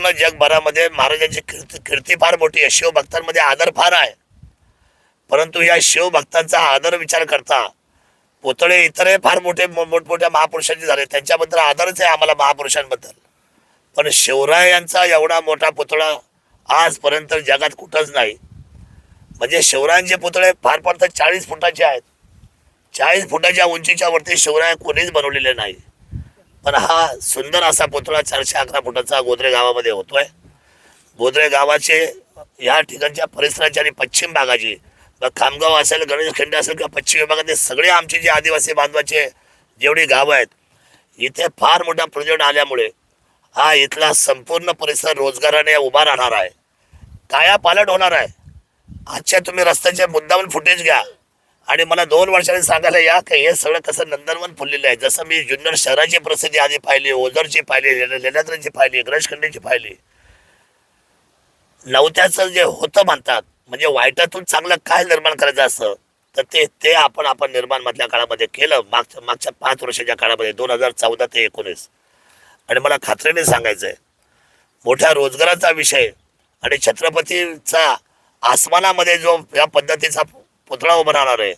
पूर्ण जगभरामध्ये महाराजांची कीर्ती कीर्ती फार मोठी आहे. शिवभक्तांमध्ये आदर फार आहे. परंतु या शिवभक्तांचा आदर विचार करता पुतळे इतरही फार मोठे मो- मोठमोठ्या महापुरुषांचे झाले. त्यांच्याबद्दल आदरच आहे आम्हाला महापुरुषांबद्दल. पण शिवराय यांचा एवढा मोठा पुतळा आजपर्यंत जगात कुठंच नाही. म्हणजे शिवरायांचे पुतळे फार फार तर चाळीस फुटाचे आहेत. चाळीस फुटाच्या उंचीच्या वरती शिवराय कोणीच बनवलेले नाही. पण हा सुंदर असा पुतळा चारशे अकरा फुटाचा गोदरे गावामध्ये होतोय. गोदरे गावाचे या ठिकाणच्या परिसराचे आणि पश्चिम भागाची मग खामगाव असेल गणेश खिंड असेल किंवा पश्चिम विभागातले सगळे आमचे जे आदिवासी बांधवाचे जेवढी गावं आहेत इथे फार मोठा प्रोजेक्ट आल्यामुळे हा इथला संपूर्ण परिसर रोजगाराने उभा राहणार आहे. काया पालट होणार आहे. आजच्या तुम्ही रस्त्याचे मुद्दामून फुटेज घ्या. आणि मला दोन वर्षांनी सांगायला या की हे सगळं कसं नंदनवन फुललेलं आहे. जसं मी जुन्नर शहराची प्रसिद्धी आधी पाहिली ओझरची पाहिली लेण्याद्राची पाहिली गणेशखंडीची पाहिली. नवत्याचं जे होतं म्हणतात म्हणजे वाईटातून चांगलं काय निर्माण करायचं असतं तर ते ते आपण आपण निर्माण मधल्या काळामध्ये केलं मागच्या मागच्या पाच वर्षाच्या काळामध्ये दोन हजार चौदा ते एकोणीस. आणि मला खात्रीने सांगायचं आहे मोठ्या रोजगाराचा विषय आणि छत्रपतीचा आसमानामध्ये जो या पद्धतीचा पुतळा उभा राहणार आहे.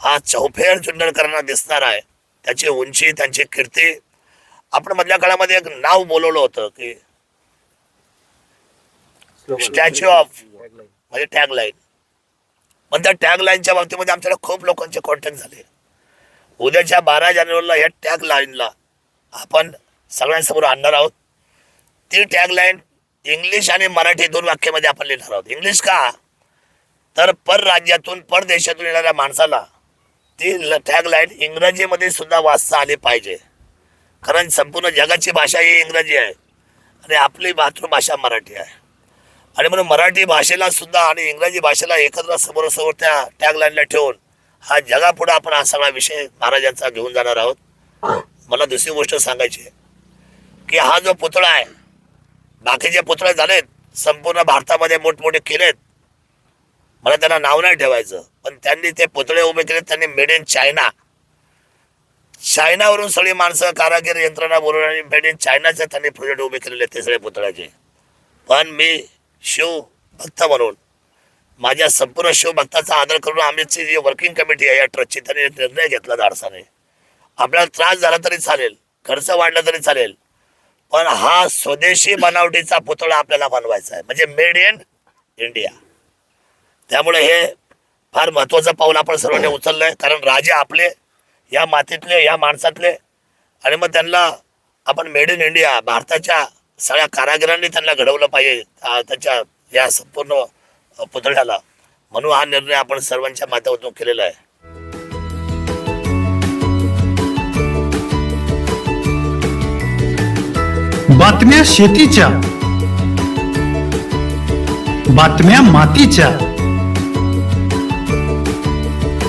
हा चौफेर जुन्नरकरांना दिसणार आहे. त्याची उंची त्यांची कीर्ती. आपण मधल्या काळामध्ये एक नाव बोलवलं होतं की स्टॅच्यू ऑफ म्हणजे टॅग लाईन पण त्या टॅगलाईनच्या बाबतीमध्ये आमच्याकडे खूप लोकांचे कॉन्टॅक्ट झाले. उद्याच्या बारा जानेवारीला या टॅगलाईनला आपण सगळ्यांसमोर आणणार आहोत. ती टॅग लाईन इंग्लिश आणि मराठी दोन वाक्यामध्ये आपण लिहिणार आहोत. इंग्लिश का? तर परराज्यातून परदेशातून येणाऱ्या माणसाला ती टॅगलाईन इंग्रजीमध्ये सुद्धा वाचता आली पाहिजे. कारण संपूर्ण जगाची भाषा ही इंग्रजी आहे. आणि आपली मातृभाषा मराठी आहे. आणि म्हणून मराठी भाषेला सुद्धा आणि इंग्रजी भाषेला एकत्र समोरासमोर त्या टॅग लाईनला ठेवून हा जगापुढे आपण हा सगळा विषय महाराजांचा घेऊन जाणार आहोत. मला दुसरी गोष्ट सांगायची की हा जो पुतळा आहे बाकीचे पुतळे झालेत संपूर्ण भारतामध्ये मोठमोठे केलेत मला त्यांना नाव नाही ठेवायचं. पण त्यांनी ते पुतळे उभे केले त्यांनी मेड इन चायना चायनावरून सगळी माणसं कारागीर यंत्रणा बोलून आणि मेड इन चायनाचे त्यांनी प्रोजेक्ट उभे केलेले ते सगळे पुतळ्याचे. पण मी शिव भक्त म्हणून माझ्या संपूर्ण शिवभक्ताचा आदर करून आमची जी वर्किंग कमिटी आहे या ट्रस्टची त्यांनी निर्णय घेतला धाडसाने. आपल्याला त्रास झाला तरी चालेल खर्च वाढला तरी चालेल. पण हा स्वदेशी बनावटीचा पुतळा आपल्याला बनवायचा आहे. म्हणजे मेड इन इंडिया त्यामुळे हे फार महत्त्वाचं पाऊल आपण सर्वांनी उचललं आहे कारण राजे आपले या मातीतले या माणसातले आणि मग त्यांना आपण मेड इन इंडिया भारताच्या सगळ्या कारागिरांनी त्यांना घडवलं पाहिजे त्यांच्या त्याच्या या संपूर्ण पुतळ्याला. म्हणून हा निर्णय आपण सर्वांच्या माध्यमातून केलेला आहे. बातम्या शेतीच्या बातम्या मातीच्या